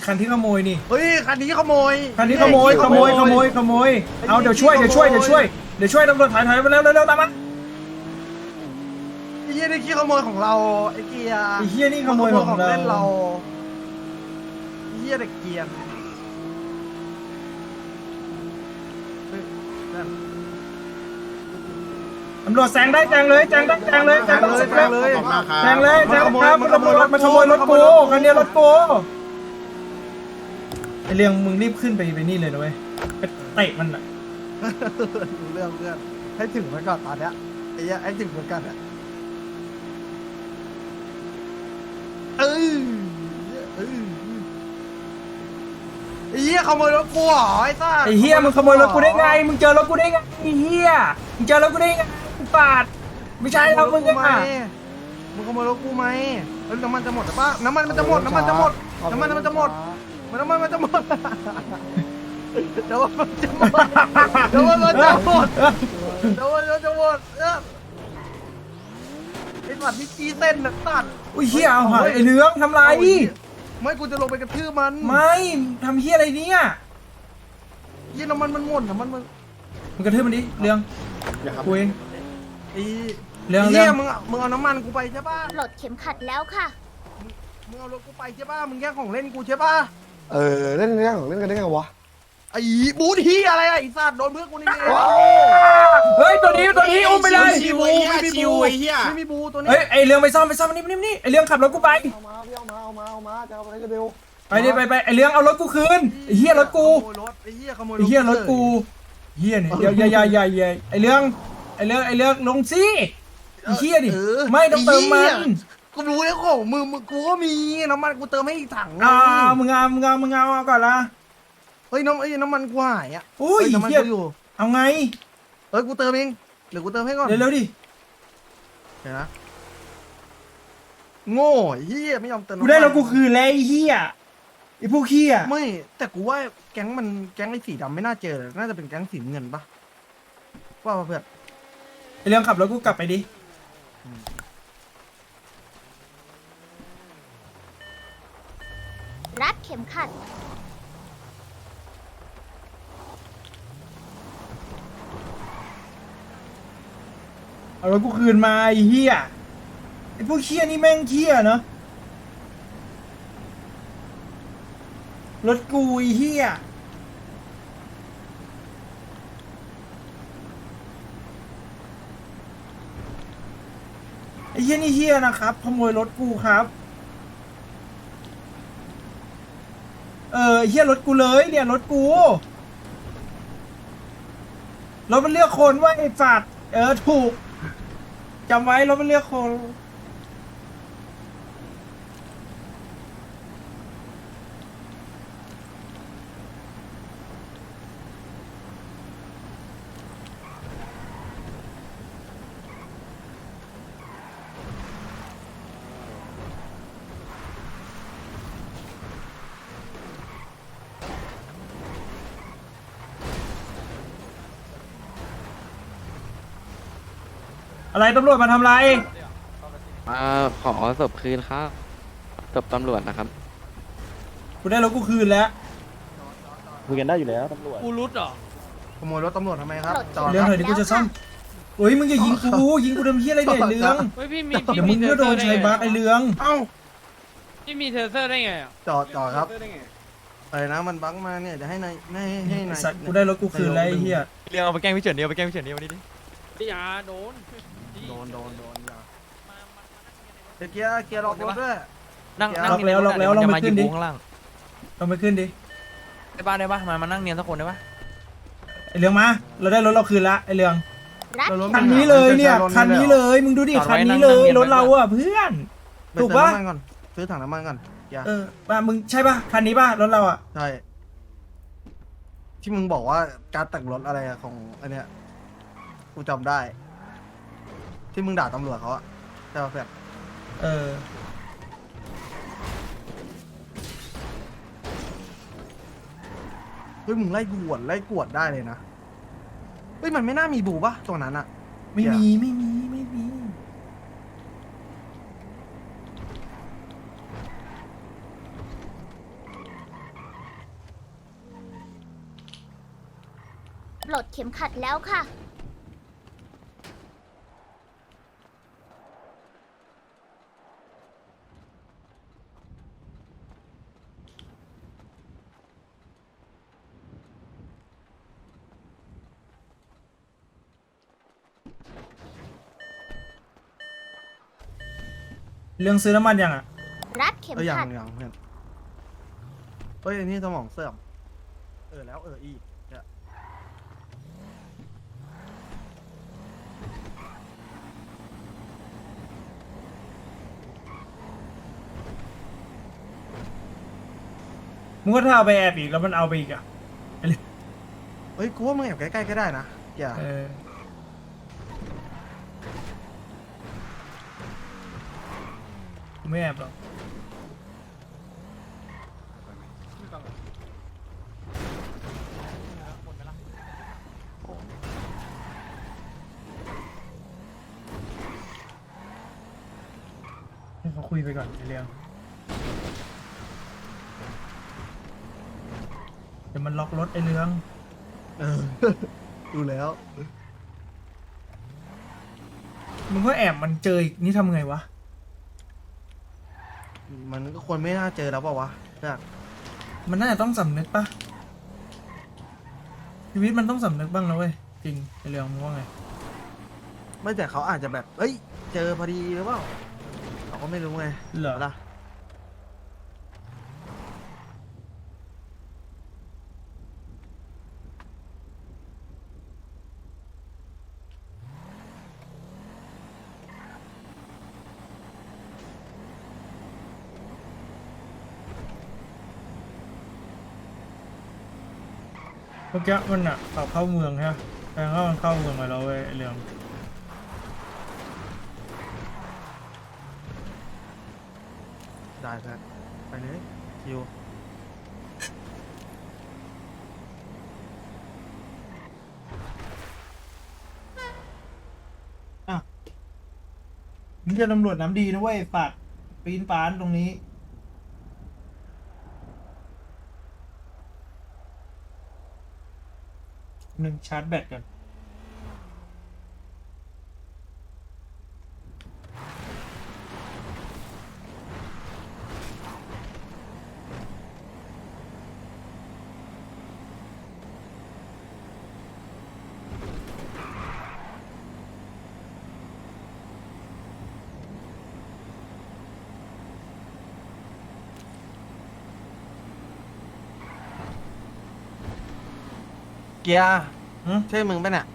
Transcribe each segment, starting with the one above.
ไอ้คันที่ขโมยนี่ เฮ้ยคันนี้ขโมยคันนี้ขโมยขโมยขโมยขโมย เอาเดี๋ยวช่วยเดี๋ยวช่วยเดี๋ยวช่วยเดี๋ยวช่วยตำรวจถอยถอยไปเร็วเร็วเร็วตามมาไอ้เหี้ยนี่ขี้ขโมยของเราไอ้เกียร์ไอ้เฮียนี่ขโมยของเล่นเราเราไอ้เหี้ยเด็กเกียร์เฮ้ยนั่นตำรวจแซงได้แซงเลยแซงได้แซงเลยแซงเลยแซงเลยแซงเลยแซงครับมัมันนขขโมโมยยรรถถมันขโมยรถมันขกูโมยรถกูคันเนี้ยรถกูไอ เรียงมึงรีบขึ้นไปไปนี่เลยนะเว้ยไปเตะมันอะรู้เรื่องเรื่องให้ถึงไว้ก่อนตอนเนี้ยไอ้เหี้ยให้ถึงเหมือนกันอะเออเออไอ้เหี้ยขโมยรถกูเหรอไอ้ซ่าไอเฮียมึงขโมยรถกูได้ไง มึงเจอรถกูได้ไงไอเฮียมึงเจอรถกูได้ไงกูปาด ไม่ใช่เรามึงขโยรถกูไหอะมึงขโมยรถกูไหมเฮ้ยน้ำมันจะหมดหรือปะน้ำมันมันจะหมดน้ำมันจะหมดน้ำมันมันจะหมด น้ำมันมันจะหมดเดี๋ยวมันจะหมดเดี๋ยวมันจะหมดเดี๋ยวมันจะหมดเออไอ้สัตว์นี่จี้เส้นนะสัตว์อุ้ยเฮียเอาหายไอ้เรืองทำไรเอาไอ้เหี้ยไม่กูจะลงไปกระทืบมันไม่ทำเฮียอะไรเนี่ยยี่น้ำมันมันหมดน้ำมันมันมึงกระทืบมันดิเรืองกูเองไอ้เรื่องไอ้เหี้ยเองมึงมึงเอาน้ำมันกูไปใช่ป่ะปลดเข็มขัดแล้วค่ะ มึงเอารถกูไปใช่ป่ะมึงแย่งของเล่นกูใช่ป่ะ เออเล่นเรื่องของเล่นกันได้ไงวะไอ้บูธฮียอะไรอะไอ้สัตว์โดนเพื่อนกูนี่เองเฮ้ยตัวนี้ตัวนี้อุ้มไปเลยไม่มีบูไม่มีบูไม่มีบูตัวนี้เฮ้ยไอเรืองไปซ่อมไปซ่อมนี่นี่นี่ไอเรืองขับรถกูไปเอามาพี่เอามาเอามาเอามาจะเอาไปเร็วไปดิไปไปไอเรืองเอารถกูคืนไอเฮียรถกูขโมยรถไอ้เหี้ยขโมยไอเฮียรถกูเฮียเนี่ยเดี๋ยวอย่าอย่าอย่าอย่าไอเรืองไอเรืองไอเรืองลงสิไอเฮียดิออไม่ต้องเติมมันไอ้หี้ย กูรู้แล้วของมึงมึงกูก็มีน้ำมันกูเติมให้อีกถังไงอ่ามึงเอามึงเอามึงเอาเอาก่อนละ เฮ้ยน้ำเอ้ยน้ำมันกูหายอะอุ้ยเฮ้น้ำมันเฮียกูอยู่เอาไง เฮ้ยกูเติมเองเดี๋ยวกูเติมให้ก่อนเร็วๆดิ เดี๋ยวนะโง่ไอ้เฮียไม่ยอมเติมกูได้รถกูคืนแล้วไอเฮียไอพวกเฮียไม่ แต่กูว่าแก๊งมันแก๊งไอ้สีดำไม่น่าเจอเลยน่าจะเป็นแก๊งสีเงินปะว่าปะเพื่อน ไอเรืองขับรถกูกลับไปดิ รัดเข็มขัด เอารถกูคืนมาไอ้เฮียไอ้พวกเฮียนี่แม่งเฮียเนาะรถกูไอ้เฮียไอ้เฮียนี่เฮียนะครับขโมยรถกูครับ เออเฮียรถกูเลยเนี่ยรถกูรถมันเลือกคนว่าไอ้สัตว์เออถูกจำไว้รถมันเลือกคน อะไรตำรวจมาทำไร มาขอศพคืนครับศพตำรวจนะครับ กูได้รถกูคืนแล้ว คุยกันได้อยู่แล้วตำรวจกูรุดเหรอขโมยรถตำรวจทำไมครับปลดจอดเรื่องคหรัน่อบยดิกูจะซ่อมโอ้ยมึงอย่ายิงกูยิงกูทำเฮียอะไรเนี่ยไอ้เรื่องเฮ้ยพี่มีเดี๋ยวมึงก็โดนใช้บัคไอ้เรื่องเอ้าพี่มีเทอร์เซอร์ได้ไงอะจอดจอดครับอะไรนะมันบังมาเนี่ยจะให้นายให้ให้ไอ้นายสัตว์กูได้รถกูคืนแล้วไอ้เฮียเรียกเอาไปแกล้งพี่เฉินเดียวไปแกล้งพี่เฉินเดียววันนี้ดิพี่ยาโดน โดนโดนโดนอย่าเดี๋ยวเกียร์เกียร์ล็อกรถด้วย นั่งเดี๋ยวนั่งล็อกแล้วล็อกแล้วลองจะไปมาหยิขึ้บนดิกูข้างล่างลองไปขึ้นดิได้ป่ะได้ป่ะมามานั่งเนียนสักคนได้ป่ะไอ้เรื่องมา เราได้รถเราคืนละไอ้เรื่องรัดเราล้มคันนี้เลยเนี่ยคันนี้เลยมึงดูดิคันนี้เลยรถเราอะเพื่อนไปถูกเติมปะน้ำมันก่อนซื้อถังน้ำมันก่อนเกียร์เออมามึงใช่ป่ะคันนี้ป่ะรถเราอะใช่ที่มึงบอกว่าการแต่งรถอะไรอะของอันเนี้ยกูจำได้ ที่มึงด่าตำรวจเขาอะใช่ป่ะเพื่อนเออ เฮ้ยมึงไล่กวดไล่กวดได้เลยนะเฮ้ยมันไม่น่ามีบูปะตรงนั้นอะ ไม่มี ไม่มี ไม่มี ปลดเข็มขัดแล้วค่ะ เรื่องซื้อน้ำมันยังอะรัดเข็มเอออย่างขัดอย่างเพื่อนเฮ้ยอันนี้สมองเสื่อม เออแล้วเอออีกเนี่ยมึงก็ถ้าเอาไปแอบอีกแล้วมันเอาไปอีกอะเฮ้ยกูว่ามึงแอบใกล้ๆก็ได้นะอย่าเออ ไม่แอบหรอกให้เขาคุยไปก่อนไอ้เรื่องเดี๋ยวมันล็อกรถไอ้เรื่อง เออ ดูแล้ว มึงก็แอบมันเจออีกนี่ทำไงวะ มันก็ควรไม่น่าเจอแล้วเปล่าวะเพื่อนมันน่าจะต้องสำนึกปะชีวิตมันต้องสำนึกบ้างนะเว้ยจริงไอเรื่องมึงว่าไงไม่แต่เขาอาจจะแบบ เอ้ย เจอพอดีหรือเปล่า เราก็ไม่รู้ไงเหรอเอาล่ะ เมื่อกี้มันอะขับเข้าเมืองใช่ไหมแปลว่ามันเข้าเมืองไปแล้วเว้ยไอเรื่องได้เพื่อนไปเลยคิวมึงจะตำรวจน้ำดีนะเว้ยฝาดปีนปานตรงนี้ นึ่งชาร์จแบตก่อน เกียร์หืมใช่มึงปะเนี่ย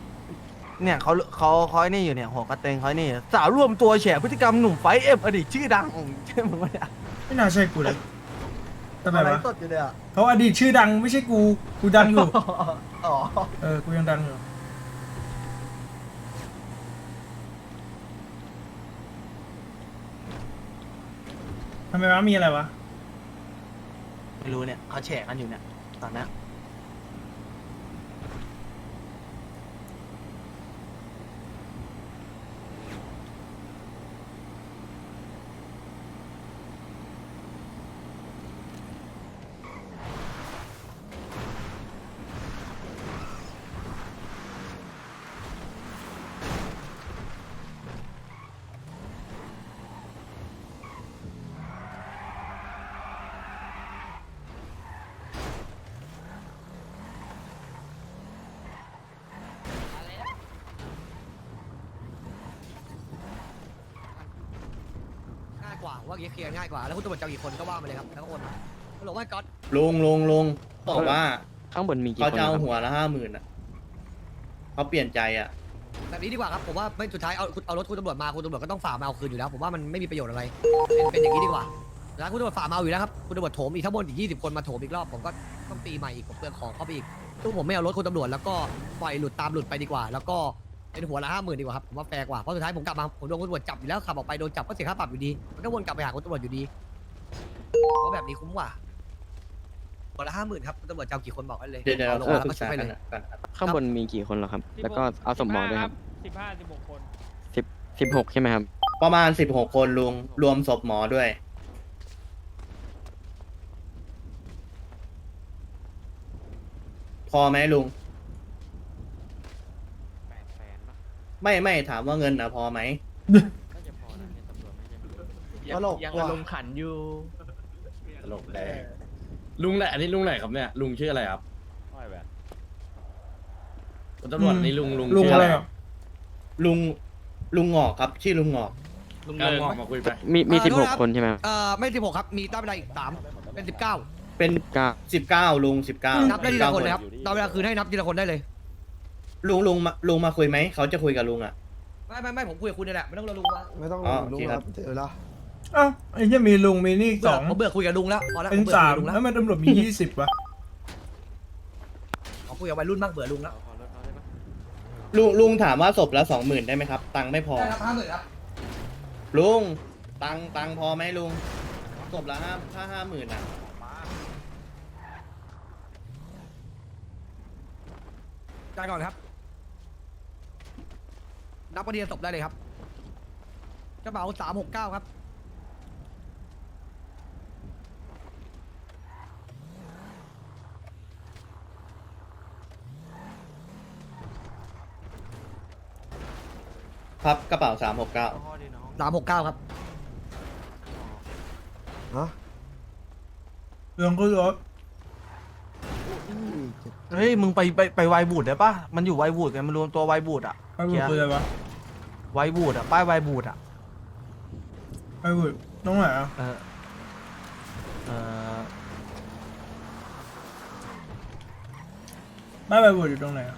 เนี่ยเขาเขาเขาไอ้นี่อยู่เนี่ยหัวกระเตงเขาไอ้นี่สาวรวมตัวแฉพฤติกรรมหนุ่มไฟเอฟอดีตชื่อดังใช่มึงปะเนี่ยไม่น่าใช่กูเลยทำไมอะไรวะสดอยู่เลยอะเขาอดีตชื่อดังไม่ใช่กู กูดังอยู่ อ๋อเออ กูยังดังอยู่ ทำไมวะมีอะไรวะ ไม่รู้เนี่ยเขาแฉกันอยู่เนี่ยตอนเนี้ย ง่าย กว่าว่าเคลียร์ง่ายกว่าแล้วคุณตำรวจจะเอากี่คนก็ว่ามาเลยครับแล้วก็โอนมาเขาบอกว่าก๊อตลุงลุงลุงบอกว่าข้างบนมีกี่เขาคนจะเอาครับหัวละห้าหมื่นอะเขาเปลี่ยนใจอะ แบบนี้ดีกว่าครับผมว่าไม่สุดท้ายเอาเอารถคุณตำรวจมาคุณตำรวจก็ต้องฝ่ามาเอาคืนอยู่แล้วผมว่ามันไม่มีประโยชน์อะไรเป็นเป็นอย่างนี้ดีกว่าแล้วคุณตำรวจฝ่ามาเอาอยู่แล้วครับคุณตำรวจโถมอีกทั้งหมดอีก20 คนมาโถมอีกรอบผมก็ต้องตีใหม่อีกผมเปลืองของเข้าไปอีกซึ่งผมไม่เอารถคุณตำรวจแล้วก็ปล่อยหลุดตามหลุดไปดีกว่า แล้วก็ เป็นหัวละห้าหมื่นดีกว่าครับผมว่าแฟร์กว่าเพราะสุดท้ายผมกลับมาผมโดนคุณตำรวจจับอยู่แล้วขับออกไปโดนจับก็เสียค่าปรับอยู่ดีมันก็วนกลับไปหาคุณตำรวจอยู่ดีเพราะแบบนี้คุ้มกว่าหัวละห้าหมื่นครับคุณตำรวจจะเอากี่คนบอกกันเลยเดี๋ยวเดี๋ยวอาลงเรามาแล้วปรึก็กชุบษาไปกัเลนยอะก่อนครับข้างบนมีกี่คนเหรอครับ แล้วก็เอาสมหมอด้วยครับสิบห้าสิบหกคนสิบสิบหกใช่ไหมครับ ประมาณสิบหกคนลุงรวมศพหมอด้วยพอไหมลุง ไม่ไม่ถามว่าเงินนะพอไหมตลกยังว่ะอารมณ์ขันอยู่ตลกแดงลุงไหนอันนี้ลุงไหนครับเนี่ยลุงชื่ออะไรครับคุณตำรวจนี่ลุงลุงลุงชื่ออะอะไรไรอะลุงลุงงอกครับ ชื่อลุงงอก ลุงกลางเลิงงอกมาคุยไปมีมีเอ่อสิบหกโทษนะครับคนใช่ไหมครับเอ่อไม่สิบหกครับ มีได้เวลาอีกสามเป็นสิบเก้าเป็นเก้าสิบเก้าลุงสิบเก้านับได้ทีละคนเลยครับได้เวลาคืนให้นับทีละคนได้เลย ลุงลุงมาลุงมาคุยไหม เขาจะคุยกับลุงอะ ไม่ไม่ไม่ผมคุยกับคุณนี่แหละไม่ต้องรอลุงมาไม่ต้องอ๋อลุงโอเคคครัรับ บเจอแล้วเอ้าไอ้เหี้ยมีลุงมีนี่อีกเบื่สอองผมเบื่อคุยกับลุงแล้วพอแล้วเป็นผมเบื่อสามคุยกับลุงแล้วแล้วมันตำรวจมียี่สิบวะขอคุยกับวัยรุ่นบ้างเบื่อลุงแล้วลุงลุงถามว่าศพละสองหมื่นได้ไหมครับ ตังค์ไม่พอ ได้ครับห้าหมื่นครับลุง ตังค์ตังค์พอไหมลุงศพละห้าห้าห้าหมื่นอะ จ่ายก่อนครับ นับประเดียนศพได้เลยครับกระเป๋าสามหกเก้าครับ ครับกระเป๋าสามหกเก้าสามหกเก้าครับ ฮะเรื่องก็รถเฮ้ย มึงไปไปไปไวบูดได้ปะมันอยู่ไวบูดกันมันรวมตัวไวบูดอะไปบุกคืออะไรวะ ไวบูดอะป้ายไวบูดอะไปบุกน้องไหนอะเออเออบ้านไปบุกอยู่ตรงไหนอะ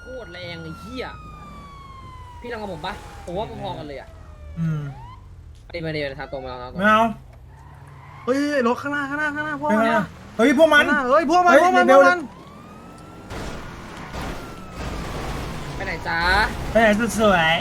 โคตรแรงไอ้เหี้ยพี่ลองกับผมปะผมว่าพอๆกันเลยอะอืมไปมาเดียวทางตรงมาทางตรงไม่เอาเฮ้ยรถข้างหน้าข้างหน้าข้างหน้าพวกไม่มันเอาเฮ้ยพวกมันข้างหาเฮ้ยพวกมันเฮ้ยพวกมันพเดี๋ยววกมัน จ้าไปไหนสุดสวย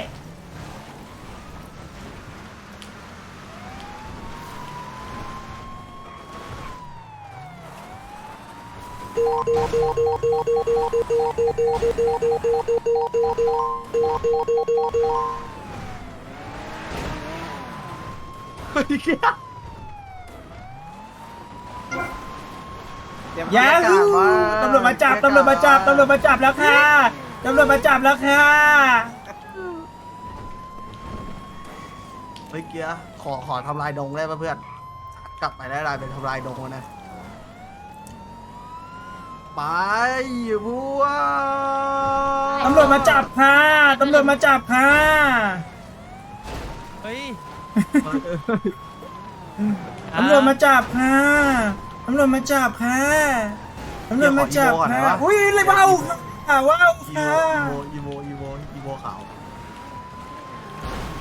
ยาฮูตำรวจมาจับตำรวจมาจับตำรวจมาจับแล้วค่ะ ตำรวจมาจับแล้วค่ะ เฮ้ยเกียร์ขอขอทำลายดงได้ป่ะเพื่อน กลับไปได้ลายเป็นทำลายดงแล้วนะ ไปพวกตำรวจมาจับค่ะ ตำรวจมาจับค่ะ เฮ้ยตำรวจมาจับค่ะ ตำรวจมาจับค่ะ ตำรวจมาจับค่ะ อุ้ยเลยว้า วค่ะว้าวอีค่ะโมอีโมอีโมอีโมขาว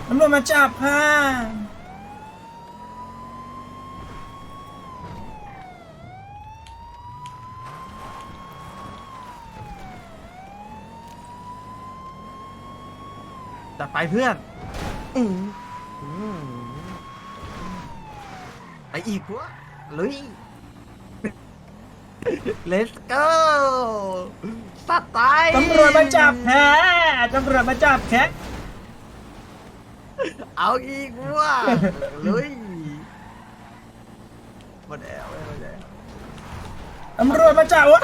ตำรวจมาจับค่ะจัดไปเพื่อนอืมอืมไปอีกพวกลุย let's go สั ตว์ตายตำรวจมาจับค่ะตำรวจมาจับแค่เอาอีกพวกลุยหมดแล้วหมดแล้วตำรวจมาจับวะ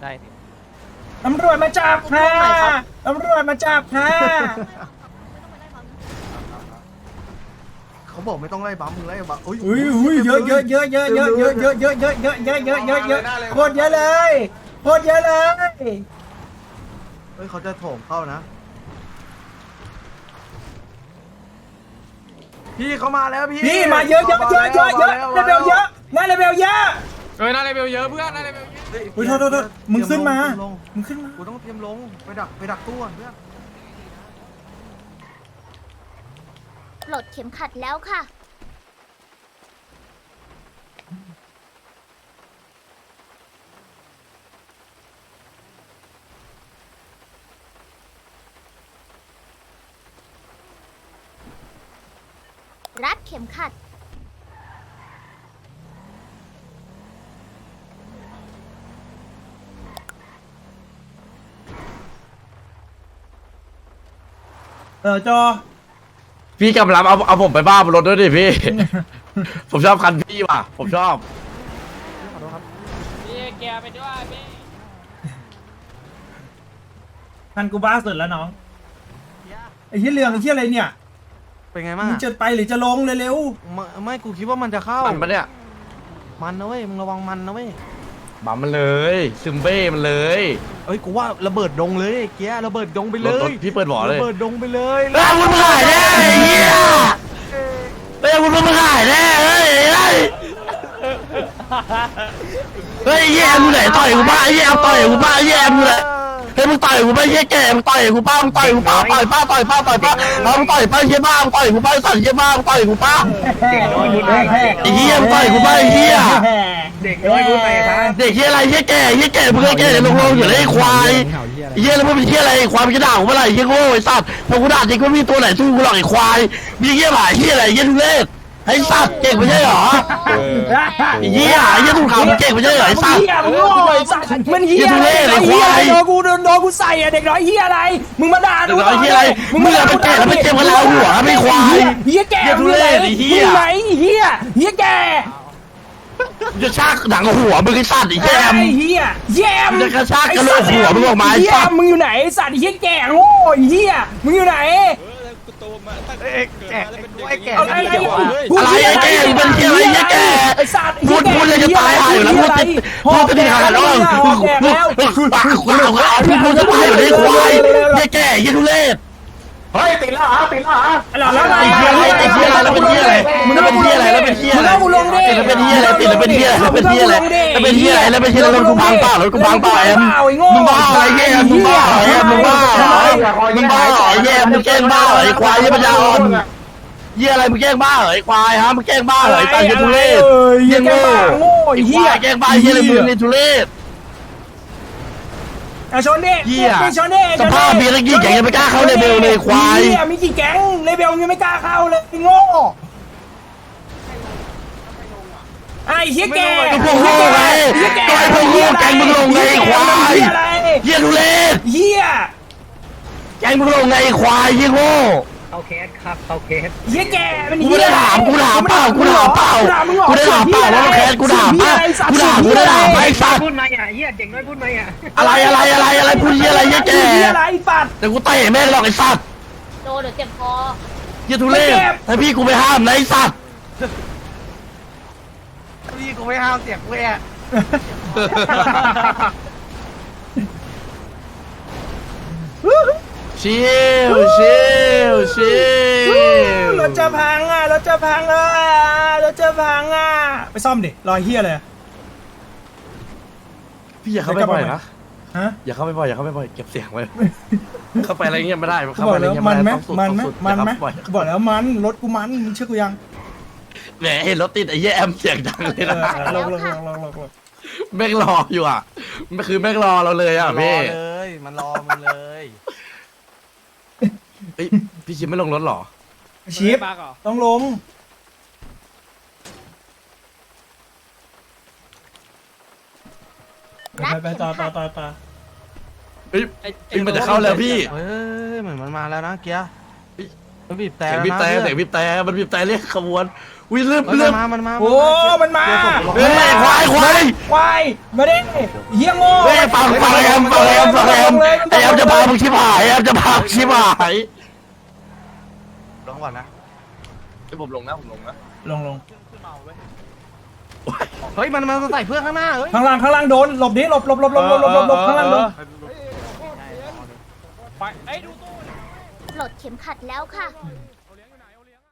ได้ ตำรวจมาจับค่ะตำรวจมาจับค่ะ เขาบอกไม่ต้องไล่บัมมึงไล่บัมอุ้ยอุ้ยอุ้ยเยอะเยอะเยอะเยอะเยอะเยอะเยอะเยอะเยอะเยอะเยอะเยอะเยอะเยอะโคตรเยอะเลยโคตรเยอะเลยเฮ้ยเขาจะโถมเข้านะ พี่เขามาแล้วพี่นี่มาเยอะเยอะเยอะเยอะเยอะเลเวลเยอะน่าเลเวลเยอะเฮ้ยน่าเลเวลเยอะเพื่อนน่าเลเวลเยอะอุ้ยโทษโทษโทษมึงขึ้นมาเตรียลงมึงขึ้นมากูต้องเตรียมลงไปดักไปดักตู้ก่อนเพื่อน ปลดเข็มขัดแล้วค่ะ รัดเข็มขัด เออจอ พี่กำลังเอาเอาผมไปบ้าบนรถด้วยดิพี่ ผมชอบคันพี่ว่ะ ผมชอบ พี่แกไปด้วยพี่ทันกูบ้าสุดแล้วน้องไอ้เหี้ยเรื่องไอ้เหี้ยอะไรเนี่ยเป็นไงมึบ้างงอะจะไปหรือจะลงเร็วไม่ไม่กูคิดว่ามันจะเข้า มันปะเนี่ย มันนะเว้ยมึงระวังมันนะเว้ย บัมมันเลยซึมเบ้มันเลยเอ้ยกูว่าระเบิดดงเลยไอ้เกียร์ระเบิดดงไปเลรถรถยพี่เปิดบ่อเลย ระเบิดดงไปเลยเฮ้ยคุณขายแน่ไอ้เหี้ยเฮ้ยคุณขายแน่เฮ้ยเฮ้ยเฮ้ยแย่มึงไหนต่อยกูบ้าแย่ต่อยกูบ้าแย่มึงไหนเฮ้ยมึงต่อยกูบ้าแย่แก่มึงต่อยกูบ้ามึงต่อยกูบ้าต่อยป้าต่อยป้าต่อยป้าเอามึงต่อยป้าเหี้ยบ้ามึงต่อยกูบ้าสั่นเหี้ยบ้ามึงต่อยกูป้าๆไอ้เหี้ยมึงต่อยกูบ้าไอ้เหี้ย เด็กน้อยพูดไปครับเด็กเหี้ยอะไรเหี้ยแก่เหี้ยแก่มึงไอ้แก่เดี๋ยวลงลงอยู่เลยไอ้ควายไอ้เหี้ยแล้วมึงเป็นเหี้ยอะไรไอ้ควายมึงจะด่ากูเมื่อไหร่ไอ้เหี้ยโง่ไอ้สัตว์พอกูด่าจริงก็ไม่มีตัวไหนสู้กูหรอกไอ้ควายมีเหี้ยหมาเหี้ยอะไรเหี้ยทุเรศไอ้สัตว์เก่งไม่ใช่เหรอไอ้เหี้ยไอ้เหี้ยถูกขำเก่งไม่ใช่เหรอไอ้สัตว์เหี้ยมึงโง่ไอ้สัตว์มันเหี้ยอะไรเหี้ยทุเรศไอ้ไอ้เหี้ยควายโดนกูโดนโดนกูใส่อะเด็กน้อยเหี้ยอะไร มึงมาด่าเด็กน้อยเหี้ยอะไรมึงอะเป็นแก่แล้วไม่เจ็บกับเราหัวไม่ควายเหี้ยแก่เหี้ยทุเรศไอ้เหี้ยมึงไหนเหี้ยเหี้ยแก่ จะชากหนังหัวมึงไอ้สัตว์ไอ้แยม ไอ้เหี้ยแยมจะกระชากกระโหลกหัวมึงออกมาไอ้เหี้ยสัตว์มึงอยู่ไหนไอ้สัตว์ไอ้เหี้ยแก่โง่ไอ้เหี้ยมึงอยู่ไหน เอ้ยแก่ไอ้แก่อะไรอะไรอะไรไอ้แก่มึงเป็นเหี้ยอะไรไอ้แก่ไอ้สัตว์พูดพูดเลยจะตายหาอยู่แล้วพูดติดพูดติดหาแล้วหอกแดกแล้วพูดปากคุณหลงอะพูดจะตายอยู่ในควายยี่แก่ยี่ทุเรศหล่อแล้วไอ้เหี้ยอะไรไอ้เหี้ยอะไรแล้วเป็นเหี้ยอะไรมึงเป็นเหี้ยอะไรแล้วเป็นเหี้ย อะไรมึงเอากูลงดิแล้วเป็นเหี้ยอะไรติดแล้วเป็นเหี้ยแล้วเป็นเหี้ยอะไรแล้วเป็นเหี้ยอะไรแล้วเป็นเหี้ยอะไรรถกูพังเปล่ารถกูพังเปล่าแอมมึงบ้าอะไรแย่มึงบ้าแอมมึงบ้ามึงบ้าแย่มึงแกล้งบ้าไอ้ควายยี่ปัญญาอ่อนเหี้ยอะไรมึงแกล้งบ้าไอ้ควายฮะมึงแกล้งบ้าไอ้ตายยี่ทุเรศเหี้ยแกบ้าโง่ไอ้ไอ้เหี้เหี้ยยแกล้งบ้าเหี้ยอะไรมึงในทุเรศอะชนดิเหี้ยชนดิสภาพเบียร์ตะกี้แกยังไม่กล้าเข้าเลเวลเลยควายเหี้ยมีกี่แก๊งเลเวลยังไม่กล้าเข้าเลยไอ้โง่ ไอ้เหี้ยแกก็พวกโง่ไงก็ไอ้พวกโง่แกงมึงลงไงไอ้ควายเหี้ยอะไรเหี้ยทุเรศเหี้ยแกงมึงลงไงไอ้ควายเหี้ยโง่เหี้ยแกมันกูไม่ได้ถามกูถามเปล่ากูถามเปล่ากูได้ถามเปล่าว่ามันแค้นกูถามเปล่ากูถามกูได้ถามไอ้สัตว์พูดมาอะเฮียเด็กน้อยพูดมาอะอะไรอะไรอะไรอะไรพูดเหี้ยอะไรเหี้ยแกเหี้ยอะไรไอ้สัตว์แต่กูเตะแม่งหรอกไอ้สัตว์โดนเดี๋ยวเจ็บคอเหี้ยทุเรศถ้าพี่กูไปห้ามนะไอ้สัตว์ พี่กูไม่ห้ามเสียงกูแอะชิลชิลชิลรถจะพังอะรถจะพังอะรถจะพังอะไปซ่อมดิรอยเหี้ยเลยอะพี่อย่าเข้าไปบ่อยนะฮะอย่าเข้าไปบ่อยอย่าเข้าไปบ่อยเก็บเสียงไว้เข้าไปอะไรเงี้ยไม่ได้กูเข้าบอไปกอะไรแล้วเงี้ยมันไหมต้องสุดมันไหมต้องสุดมันไหมอย่าเข้าปบ่อยกูบอกแล้วมันรถกูมันมึงเชื่อกูยัง แหมเห็นรถติดไอ้เหี้ยแอมเสียงดังเลยเอนะอลงลงลงลงลงลงแม่งรออยู่อะไม่คือแม่งรอเราเลยอะรอพี่เลยมันรอมึงเลยเอ้ยพี่ชิมไม่ลงรถเหรอชิปบักเหรอต้องลงไปไปต่อต่อต่อต่อเฮ้ยพี่มันจะเข้าแล้วพี่เฮ้ยเหมือนมันมาแล้วนะเกียร์เฮ้ย มันบีบแต่เสียงบีบแต่เสียงบีบแต่มันบีบแต่เรียกขบวนวิ่งเริ่มเริ่มมันมาโอ้มันมาเฮ้ยควายควายควายมาดิเฮียงโง่เฮ้ยปังปังแอมปังแอมปังแอมแอมจะพามึงชิบหายแอมจะพามึงชิบหายลงก่อนนะไอผมลงนะผมลงนะลงลงเฮ้ยมันมาใส่เพื่อข้างหน้าเฮ้ยข้างล่างข้างล่างโดนหลบดิหลบหลบหลบหลบหลบหลบข้างล่างโดนไปไอ้ดู ลดเข็มขัดแล้วค่ะ